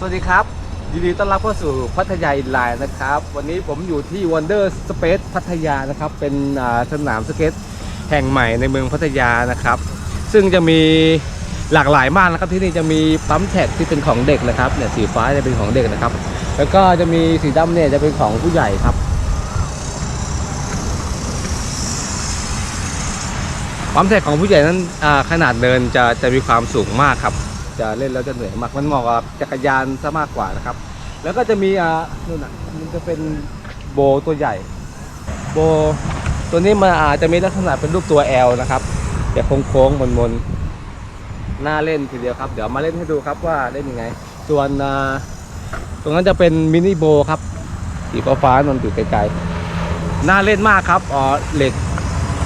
สวัสดีครับ ยินดีต้อนรับเข้าสู่พัทยาอินไลน์นะครับ วันนี้ผมอยู่ที่ Wonder Space พัทยานะครับ เป็นสนามสเก็ตแห่งใหม่ในเมืองพัทยานะครับ ซึ่งจะมีหลากหลายมากนะครับที่นี่จะมีปั๊มแท็กที่เป็นของเด็กนะครับเนี่ยสีฟ้าจะเป็นของเด็กนะครับ แล้วก็จะมีสีดำเนี่ยจะเป็นของผู้ใหญ่ครับปั๊มแท็กของผู้ใหญ่นั้นขนาดเดินจะจะมีความสูงมากครับ จะเล่นแล้วจะเหนื่อยมากมันเหมาะกับจักรยานซะมากกว่านะครับ แล้วก็จะมีอ่านู่นน่ะมันจะเป็นโบตัวใหญ่ โบตัวนี้มันอาจจะมีลักษณะเป็นรูปตัว L นะครับจะโค้งๆมนๆน่าเล่นทีเดียวครับเดี๋ยวมาเล่นให้ดูครับว่าเล่นยังไง ส่วนตรงนั้นจะเป็นมินิโบครับสีฟ้าๆนนอยู่ไกลๆน่าเล่นมากครับอ๋อเหล็ก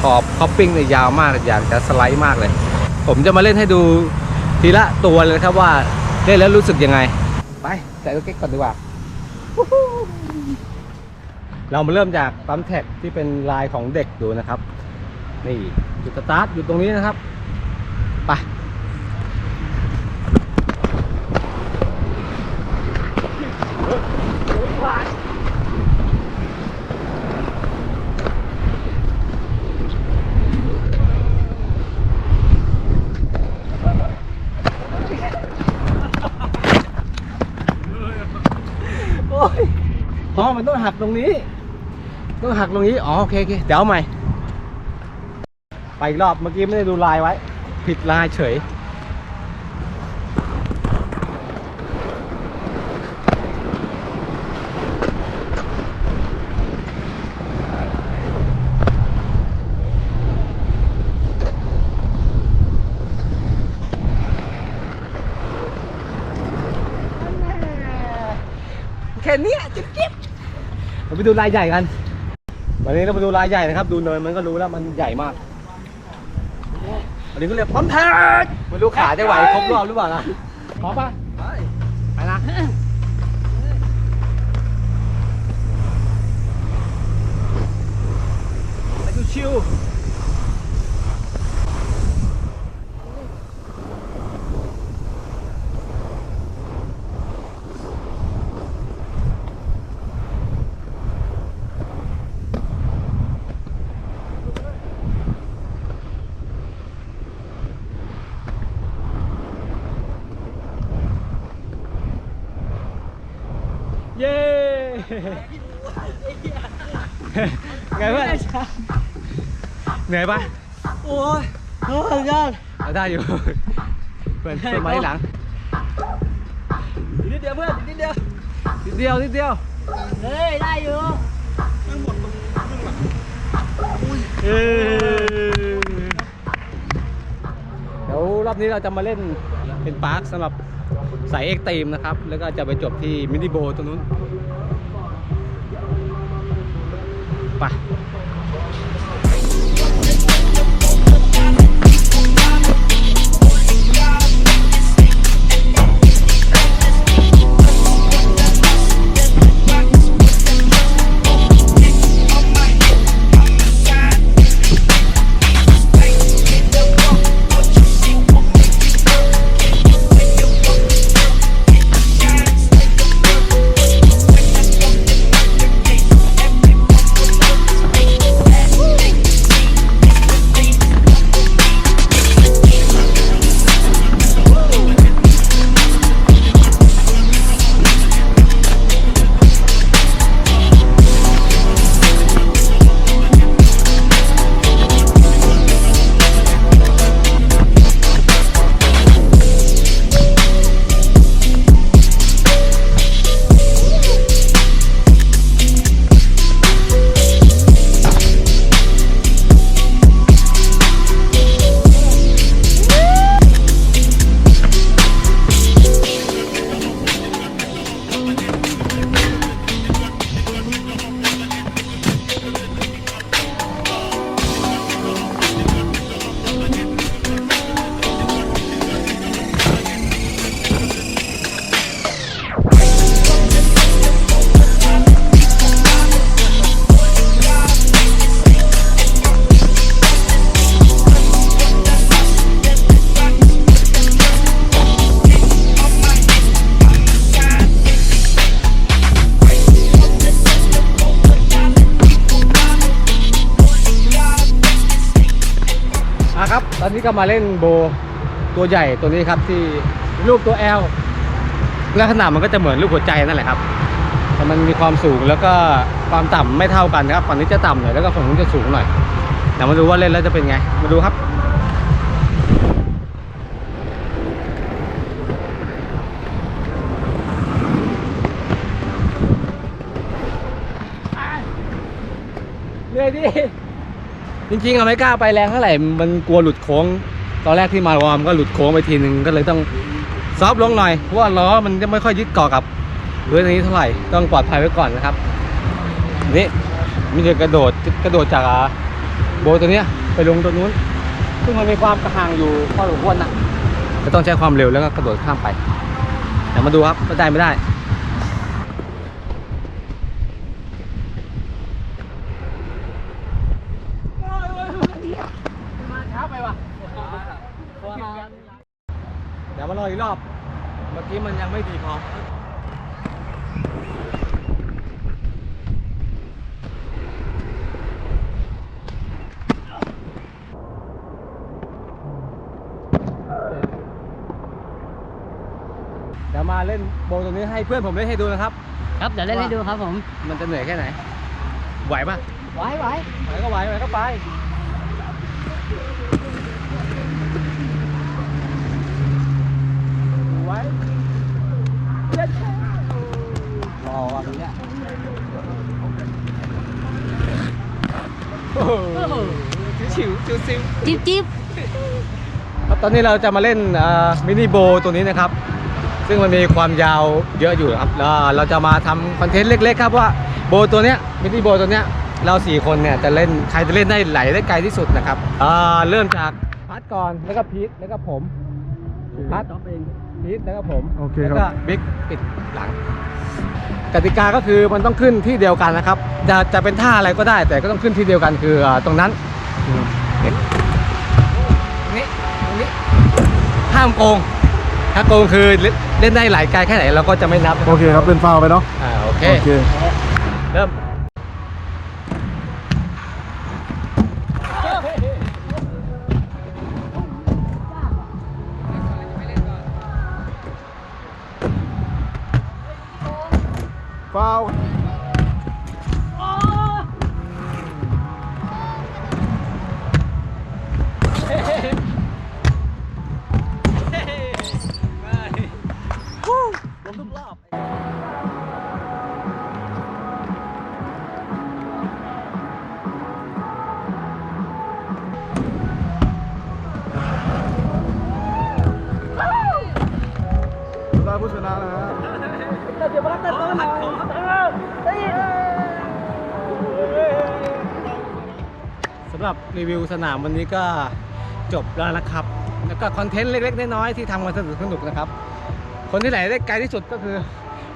ขอบคอปปิ้งเนี่ยยาวมากอยากจะสไลด์มากเลย ผมจะมาเล่นให้ดู ทีละตัวเลยนะครับว่าเล่นแล้วรู้สึกยังไง ไปใส่ลูกเก๊กก่อนดีกว่า เรามาเริ่มจากปั๊มแท็กที่เป็นลายของเด็กดูนะครับ นี่จุดสตาร์ทอยู่ตรงนี้นะครับ ไป ยอ๋อมันต้องหักตรงนี้ ต้องหักตรงนี้ อ๋อโอเคโอเคเดี๋ยวเอาใหม่ ไปอีกรอบ เมื่อกี้ไม่ได้ดูลายไว้ ผิดลายเฉย ค่เนี้ยจิ๊บจิ๊บเราไปดูลายใหญ่กันวันนี้เราไปดูลายใหญ่นะครับ ดูเนินมันก็รู้แล้วมันใหญ่มากวันนี้ก็เรียกปั๊มแท็กไม่รู้ขาจะไหวครบรอบหรือเปล่านะพร้อมปะไปนะไปดูชิวเย้ ไงเพื่อนเหนื่อยปะโอ้ยโอ้ยยอดเอาได้อยู่ เพื่อนเพื่อนมาที่หลังอีกนิดเดียวเพื่อนอีกนิดเดียวนิดเดียวนิดเดียว เฮ้ย ได้อยู่เออเดี๋ยวรอบนี้เราจะมาเล่นเป็นปาร์คสำหรับสายเอ็กตีมนะครับ แล้วก็จะไปจบที่มินิโบตรงนู้น ปะ ตอนนี้ก็มาเล่นโบตัวใหญ่ตัวนี้ครับที่รูปตัวแอลลักษณะมันก็จะเหมือนรูปหัวใจนั่นแหละครับแต่มันมีความสูงแล้วก็ความต่ำไม่เท่ากันครับฝั่งนี้จะต่ำหน่อยแล้วก็ฝั่งนู้นจะสูงหน่อยเดี๋ยวมาดูว่าเล่นแล้วจะเป็นไงมาดูครับ เหนื่อยดิ จริงๆอะไม่กล้าไปแรงเท่าไหร่มันกลัวหลุดโค้ง ตอนแรกที่มาวอร์มก็หลุดโค้งไปทีนึงก็เลยต้องซอฟลงหน่อยเพราะว่าล้อมันจะไม่ค่อยยึดเกาะกับพื้นอันนี้เท่าไหร่ต้องปลอดภัยไว้ก่อนนะครับนี่มีจะกระโดดกระโดดจากโบตัวเนี้ยไปลงตัวนู้น ซึ่งมันมีความกระห่างอยู่พอสมควรนะจะต้องใช้ความเร็วแล้วก็กระโดดข้ามไปเดี๋ยวมาดูครับว่าได้ไม่ได้ มาช้าไปว่ะ เดี๋ยวมารออีกรอบ เมื่อกี้มันยัง ไม่ดีพอเดี๋ยวมาเล่นโบว์ตัวนี้ให้เพื่อนผมเล่นให้ดูนะครับ ครับเดี๋ยวเล่นให้ดูครับผมมันจะเหนื่อยแค่ไหน ไหวปะไหวไหวไหวก็ไหวไหวก็ไปไหวเย็ดแค่ รอว่ะตรงเนี้ยโอ้โหชิวชิวชิวจิ๊บจิ๊บครับตอนนี้เราจะมาเล่นมินิโบตัวนี้นะครับ ซึ่งมันมีความยาวเยอะอยู่ครับแล้วเราจะมาทำคอนเทนต์เล็กๆครับว่าโบตัวเนี้ยมินิโบตัวเนี้ยเราสี่คนเนี่ยจะเล่นใครจะเล่นได้ไหลได้ไกลที่สุดนะครับอ่าเริ่มจากพัดก่อนแล้วก็พีทแล้วก็ผม พัดต้องเป็นพีทแล้วก็ผมโอเคแล้วคก็รับ บิ๊กปิดหลัง กติกาก็คือมันต้องขึ้นที่เดียวกันนะครับ จะจะเป็นท่าอะไรก็ได้ แต่ก็ต้องขึ้นที่เดียวกันคืออ่าตรงนั้นนี่นี่ตรงนี้ห้ามโกง ถ้าโกงคือเล่นเล่นได้หลายไกลแค่ไหนเราก็จะไม่นับนะโอเคครับเป็นฟาวล์ไปเนาะอ่าโอเค โอเค เริ่มำหรับรีวิวสนามวันนี้ก็จบแล้วนะครับ แล้วก็คอนเทนต์เล็กๆน้อยๆที่ทำกันสนุกสนุกนะครับ คนที่ไหนได้ไกลที่สุดก็คือ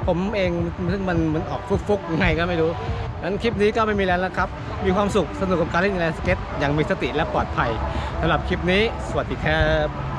ผมเองซึ่งมันมันออกฟุกๆยังไงก็ไม่รู้งั้นคลิปนี้ก็ไม่มีแล้วนะครับ มีความสุขสนุกกับการเล่นแลนสเก็ตอย่างมีสติและปลอดภัยสำหรับคลิปนี้ สวัสดีครับ